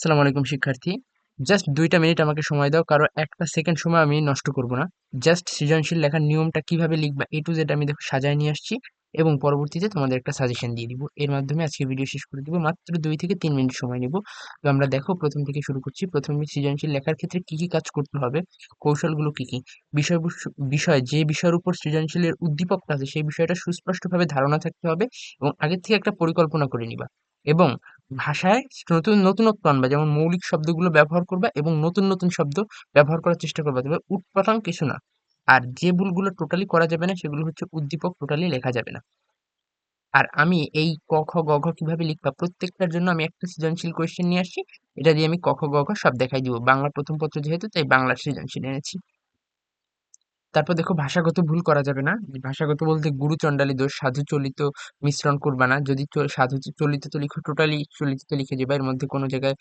আসসালামু আলাইকুম, শিক্ষার্থী। জাস্ট দুইটা মিনিট আমাকে সময় দাও কারও একটা সেকেন্ড সময় আমি নষ্ট করব না। জাস্ট সৃজনশীল লেখার নিয়মটা কীভাবে লিখবা এ টু জেড আমি দেখো সাজায় নিয়ে আসছি এবং পরবর্তীতে তোমাদের একটা সাজেশন দিয়ে দিব। এর মাধ্যমে আজকে ভিডিও শেষ করে দিব, মাত্র দুই থেকে তিন মিনিট সময় নিব। তো আমরা দেখো প্রথম থেকে শুরু করছি। প্রথমে সৃজনশীল লেখার ক্ষেত্রে কি কি কাজ করতে হবে, কৌশলগুলো কি কি? বিষয় বিষয়, যে বিষয়ের উপর সৃজনশীলের উদ্দীপকটা আছে, সেই বিষয়টা সুস্পষ্টভাবে ধারণা থাকতে হবে এবং আগের থেকে একটা পরিকল্পনা করে নিবা। এবং ভাষায় নতুন, নতুনত্ব আনবা। যেমন মৌলিক শব্দগুলো ব্যবহার করবা এবং নতুন নতুন শব্দ ব্যবহার করার চেষ্টা করবা। তবে উৎপাদন কিছু না। আর যে ভুলগুলো টোটালি করা যাবে না, সেগুলো হচ্ছে উদ্দীপক টোটালি লেখা যাবে না। আর আমি এই ক, খ, গ, ঘ কীভাবে লিখবা? প্রত্যেকটার জন্য আমি একটা সৃজনশীল কোয়েশ্চেন নিয়ে আসছি। এটা দিয়ে আমি ক, খ, গ, ঘ সব দেখাই দিব। বাংলা প্রথম পত্র যেহেতু, তাই বাংলার সৃজনশীল এনেছি। তারপর দেখো ভাষাগত ভুল করা যাবে না। ভাষাগত বলতে গুরু চণ্ডালী দোষ সাধু চলিত মিশ্রণ করবা না। যদি সাধু চলিত তো লিখো টোটালি চলিত তো লিখে যাবে। এর মধ্যে কোনো জায়গায়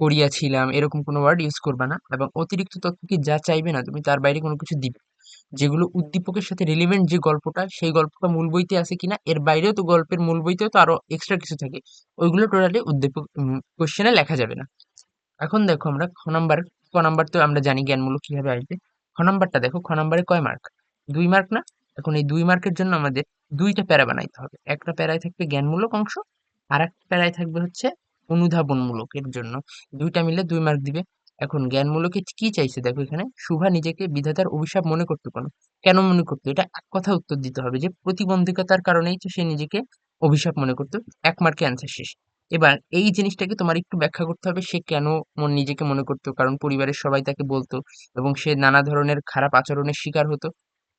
পড়িয়াছিলাম, এরকম কোনো ওয়ার্ড ইউজ করবা না। এবং অতিরিক্ত তথ্য কি যা চাইবে না, তুমি তার বাইরে কোনো কিছু দিবে। যেগুলো উদ্দীপকের সাথে রিলিভেন্ট যে গল্পটা, সেই গল্পটা মূল বইতে আছে কিনা, এর বাইরেও তো গল্পের মূল বইতেও তো আরও এক্সট্রা কিছু থাকে। ওইগুলো টোটালি উদ্দীপক কোশ্চেনে লেখা যাবে না। এখন দেখো আমরা খ নাম্বার ক নাম্বার তো আমরা জানি জ্ঞানমূলক কীভাবে আসবে। খ নাম্বারটা দেখো, খ নাম্বারে কয় মার্ক দুই মার্ক না? এখন এই দুই মার্কের জন্য আমাদের দুইটা প্যারা বানাইতে হবে। একটা প্যারায় থাকবে জ্ঞানমূলক অংশ আর একটা প্যারায় থাকবে হচ্ছে অনুধাবনমূলকের জন্য। দুইটা মিলে দুই মার্ক দিবে। এখন জ্ঞানমূলকে কি চাইছে দেখো এখানে? শুভা নিজেকে বিধাতার অভিশাপ মনে করতে কোনো? কেন মনে করতো? এটা এক কথা উত্তর দিতে হবে যে প্রতিবন্ধকতার কারণেই তো সে নিজেকে অভিশাপ মনে করতো। এক মার্কে অ্যান্সার শেষ। এবার এই জিনিসটাকে তোমার একটু ব্যাখ্যা করতে হবে, সে কেন মন নিজেকে মনে করতো? কারণ পরিবারের সবাই তাকে বলতো এবং সে নানা ধরনের খারাপ আচরণের শিকার হতো।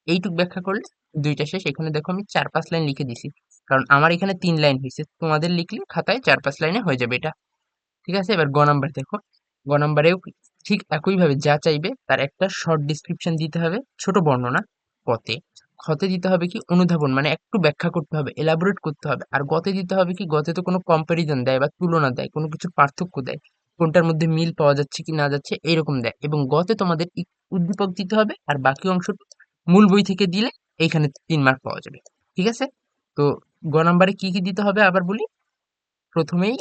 এইটুক ব্যাখ্যা করলে দুইটা শেষ। এখানে দেখো আমি চার পাঁচ লাইন লিখে দিছি। কারণ আমার এখানে তিন লাইন হয়েছে তোমাদের লিখলে খাতায় চার পাঁচ লাইনে হয়ে যাবে এটা। ঠিক আছে? এবার গ নাম্বার দেখো। গ নাম্বারেও ঠিক একইভাবে যা চাইবে তার একটা শর্ট ডিসক্রিপশন দিতে হবে। ছোট বর্ণনা, পথে। ক্ষতে দিতে হবে কি অনুধাবন মানে একটু ব্যাখ্যা করতে হবে এলাবোরেট করতে হবে। আর গতে দিতে হবে কি, গতে তো কোনো কম্প্যারিজন দেয় বা তুলনা দেয়, কোনো কিছু পার্থক্য দেয়। কোনটার মধ্যে মিল পাওয়া যাচ্ছে কি না যাচ্ছে এইরকম দেয়। এবং গতে তোমাদের উদ্দীপক দিতে হবে, আর বাকি অংশ মূল বই থেকে দিলে এইখানে তিন মার্ক পাওয়া যাবে। ঠিক আছে? তো গ নাম্বারে কি কি দিতে হবে আবার বলি? প্রথমেই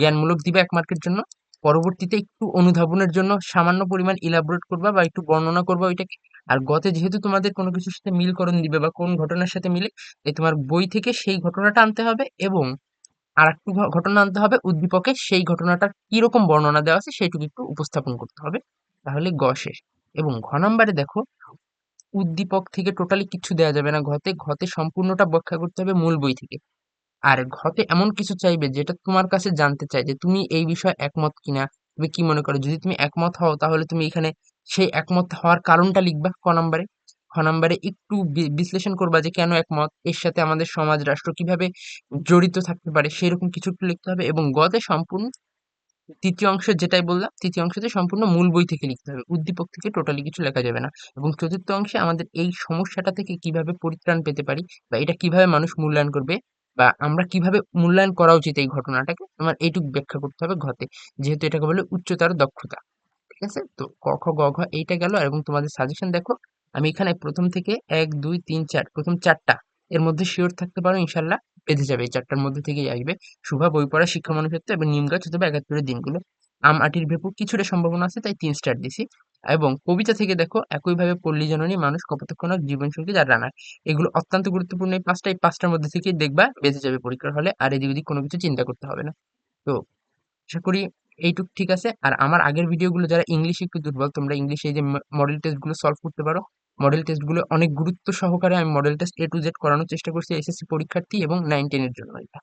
জ্ঞানমূলক দিবে এক মার্কের জন্য। পরবর্তীতে একটু অনুধাবনের জন্য সামান্য পরিমাণ ইলাবোরেট করবা বা একটু বর্ণনা করবা ওইটাকে। আর গতে যেহেতু তোমাদের কোনো কিছুর সাথে মিলকরণ দিবে বা কোন ঘটনার সাথে মিলে এই তোমার বই থেকে সেই ঘটনাটা আনতে হবে এবং আর একটু ঘটনা আনতে হবে, উদ্দীপকে সেই ঘটনাটার কীরকম বর্ণনা দেওয়া আছে সেইটুকু একটু উপস্থাপন করতে হবে। তাহলে গ শেষ। এবং ঘ নাম্বারে দেখো, উদ্দীপক থেকে টোটালি কিছু দেওয়া যাবে না। ঘতে ঘতে সম্পূর্ণটা ব্যাখ্যা করতে হবে মূল বই থেকে। আর ঘতে এমন কিছু চাইবে যেটা তোমার কাছে জানতে চাই যে তুমি এই বিষয়ে একমত কিনা। তুমি কি মনে করো? যদি তুমি একমত হও, তাহলে তুমি এখানে সেই একমত হওয়ার কারণটা লিখবা ক নাম্বারে। খ নাম্বারে একটু বিশ্লেষণ করবা যে কেন একমত? এর সাথে আমাদের সমাজ, রাষ্ট্র কীভাবে জড়িত থাকতে পারে সেরকম কিছু একটু লিখতে হবে এবং গতে সম্পূর্ণ তৃতীয় অংশ যেটাই বললাম, তৃতীয় অংশতে সম্পূর্ণ মূল বই থেকে লিখতে হবে। উদ্দীপক থেকে টোটালি কিছু লেখা যাবে না। এবং চতুর্থ অংশে আমাদের এই সমস্যাটা থেকে কীভাবে পরিত্রাণ পেতে পারি বা এটা কীভাবে মানুষ মূল্যায়ন করবে বা আমরা কীভাবে মূল্যায়ন করা উচিত এই ঘটনাটাকে? তোমার এইটুকু ব্যাখ্যা করতে হবে ঘতে যেহেতু এটাকে বলে উচ্চতার দক্ষতা। ঠিক আছে? তো ক, খ, গ, ঘ এইটা গেল এবং তোমাদের সাজেশন দেখো, আমি এখানে প্রথম থেকে এক, দুই, তিন, চার, প্রথম চারটা, এর মধ্যে শিওর থাকতে পারো ইনশাল্লাহ বেঁধে যাবে। এই চারটার মধ্যে থেকেই আসবে। শুভা, বই পড়া শিক্ষা মনুষ্যত্ব এবং নিম গাছ অথবা একাত্তরের দিনগুলো। আম, আটির ভেপু কিছুটা সম্ভাবনা আছে, তাই তিন স্টার দিছি। এবং কবিতা থেকে দেখো একইভাবে পল্লী জননী মানুষ কপতক্ষণক জীবনসঙ্গী যার রানার এগুলো অত্যন্ত গুরুত্বপূর্ণ এই পাঁচটা, এই পাঁচটার মধ্যে থেকেই দেখবা বেঁচে যাবে পরীক্ষার হলে আর এদিক ওদিক কোনো কিছু চিন্তা করতে হবে না। তো আশা করি এইটুক ঠিক আছে। আর আমার আগের ভিডিওগুলো যারা ইংলিশে একটু দুর্বল, তোমরা ইংলিশে এই যে মডেল টেস্টগুলো সলভ করতে পারো। মডেল টেস্টগুলো অনেক গুরুত্ব সহকারে আমি model test A to Z করানোর চেষ্টা করছি এসএসসি পরীক্ষার্থী এবং নাইন টেনের জন্য এটা।